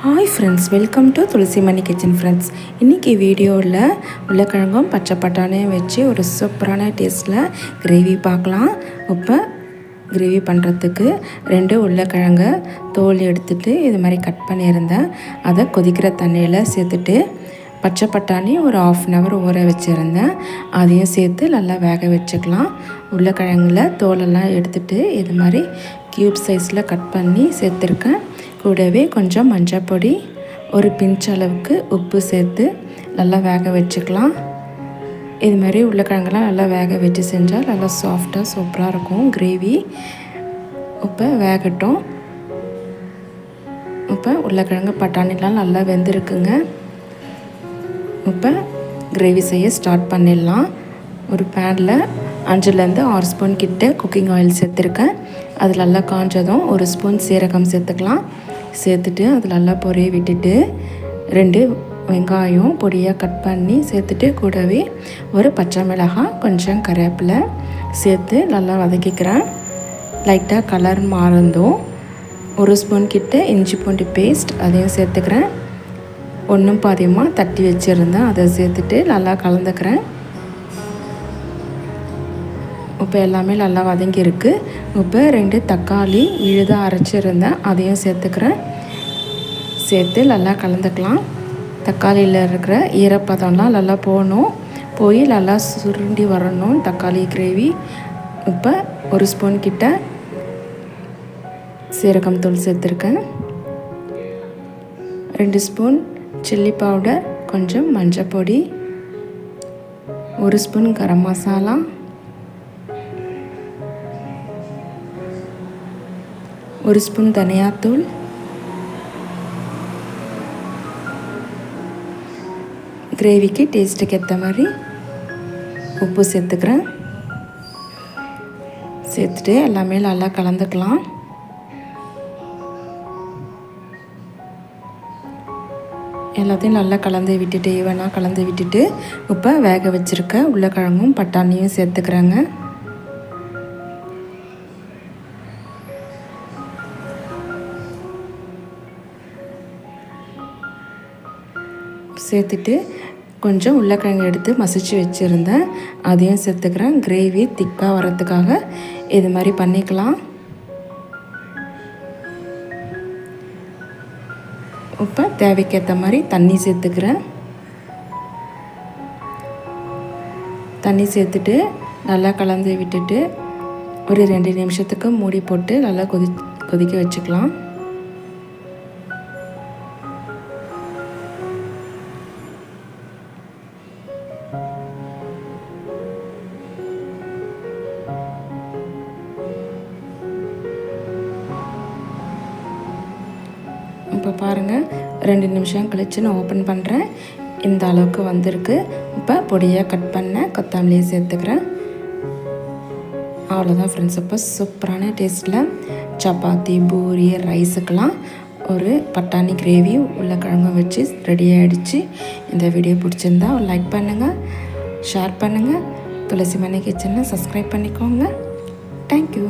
Hi friends welcome to Tulasi Mani kitchen friends இன்றைக்கி வீடியோவில் உருளைக்கிழங்கும் பச்சை பட்டாணியும் வச்சு ஒரு சூப்பரான டேஸ்ட்டில் கிரேவி பார்க்கலாம். இப்போ கிரேவி பண்ணுறதுக்கு ரெண்டு உருளைக்கிழங்க தோல் எடுத்துகிட்டு இது மாதிரி கட் பண்ணியிருந்தேன். அதை கொதிக்கிற தண்ணியில் சேர்த்துட்டு பச்சை பட்டாணி ஒரு ஆஃப் அன் ஹவர் ஊற வச்சுருந்தேன். அதையும் சேர்த்து நல்லா வேக வச்சுக்கலாம். உருளைக்கிழங்குல தோலெல்லாம் எடுத்துகிட்டு இது மாதிரி க்யூப் சைஸில் கட் பண்ணி சேர்த்துருக்கேன். கூடவே கொஞ்சம் மஞ்சள் பொடி ஒரு பிஞ்ச் அளவுக்கு உப்பு சேர்த்து நல்லா வேக வச்சுக்கலாம். இது மாதிரி உருளைக்கிழங்கெல்லாம் நல்லா வேக வச்சு செஞ்சால் நல்லா சாஃப்டாக சூப்பராக இருக்கும். கிரேவி இப்போ வேகட்டும். இப்போ உருளைக்கிழங்கு பட்டாணிலாம் நல்லா வெந்திருக்குங்க. இப்போ கிரேவி செய்ய ஸ்டார்ட் பண்ணிடலாம். ஒரு பேனில் அஞ்சுலேருந்து ஆறு ஸ்பூன் கிட்ட குக்கிங் ஆயில் சேர்த்துருக்கேன். அது நல்லா காஞ்சதும் ஒரு ஸ்பூன் சீரகம் சேர்த்துக்கலாம். சேர்த்துட்டு அது நல்லா பொரிய விட்டுட்டு ரெண்டு வெங்காயம் பொடியாக கட் பண்ணி சேர்த்துட்டு கூடவே ஒரு பச்சை மிளகாய் கொஞ்சம் கருவேப்பிலை சேர்த்து நல்லா வதக்கிக்கிறேன். லைட்டாக கலர் மாறந்தும் ஒரு ஸ்பூன் கிட்ட இஞ்சி பூண்டு பேஸ்ட் அதையும் சேர்த்துக்கிறேன். ஒன்றும் பாதியமாக தட்டி வச்சுருந்தேன். அதை சேர்த்துட்டு நல்லா கலந்துக்கிறேன். இப்போ எல்லாமே நல்லா வதங்கியிருக்கு இப்போ ரெண்டு தக்காளி விழுதாக அரைச்சிருந்தேன். அதையும் சேர்த்துக்கிறேன். சேர்த்து நல்லா கலந்துக்கலாம். தக்காளியில் இருக்கிற ஈரப்பதம்லாம் நல்லா போகணும். போய் நல்லா சுருண்டி வரணும். தக்காளி கிரேவி. இப்போ ஒரு ஸ்பூன் கிட்ட சீரகம் தூள் சேர்த்துருக்கேன். ரெண்டு ஸ்பூன் சில்லி பவுடர் கொஞ்சம் மஞ்சள் பொடி ஒரு ஸ்பூன் கரம் மசாலா. ஒரு ஸ்பூன் தனியாத்தூள் கிரேவிக்கு டேஸ்ட்டுக்கு ஏற்ற மாதிரி உப்பு சேர்த்துக்கிறேன். சேர்த்துட்டு எல்லாமே நல்லா கலந்துக்கலாம். எல்லாத்தையும் நல்லா கலந்து விட்டுட்டு ஈவனாக கலந்து விட்டுட்டு இப்போ வேக வச்சுருக்க உருளைக்கிழங்கும் பட்டாணியும் சேர்த்துக்கிறேங்க. சேர்த்துட்டு கொஞ்சம் உருளைக்கிழங்கு எடுத்து மசிச்சு வச்சுருந்தேன். அதையும் சேர்த்துக்கிறேன். கிரேவி திக்காக வரத்துக்காக இது மாதிரி பண்ணிக்கலாம். இப்போ தேவைக்கேற்ற மாதிரி தண்ணி சேர்த்துக்கிறேன். தண்ணி சேர்த்துட்டு நல்லா கலந்து விட்டுட்டு ஒரு ரெண்டு நிமிஷத்துக்கு மூடி போட்டு நல்லா கொதி கொதிக்க வச்சுக்கலாம். இப்போ பாருங்கள் ரெண்டு நிமிஷம் கழித்து நான் ஓப்பன் பண்ணுறேன் இந்த அளவுக்கு வந்திருக்கு. இப்போ பொடியாக கட் பண்ண கொத்தமல்லியை சேர்த்துக்கிறேன். அவ்வளோதான் ஃப்ரெண்ட்ஸ் இப்போ சூப்பரான டேஸ்ட்டில் சப்பாத்தி பூரி ரைஸுக்கெலாம் ஒரு பட்டாணி கிரேவி உருளைக்கிழங்கு வச்சு ரெடி ஆகிடுச்சு இந்த வீடியோ பிடிச்சிருந்தா லைக் பண்ணுங்கள் ஷேர் பண்ணுங்கள் துளசி மணி கிச்சனை சப்ஸ்கிரைப் பண்ணிக்கோங்க. தேங்க்யூ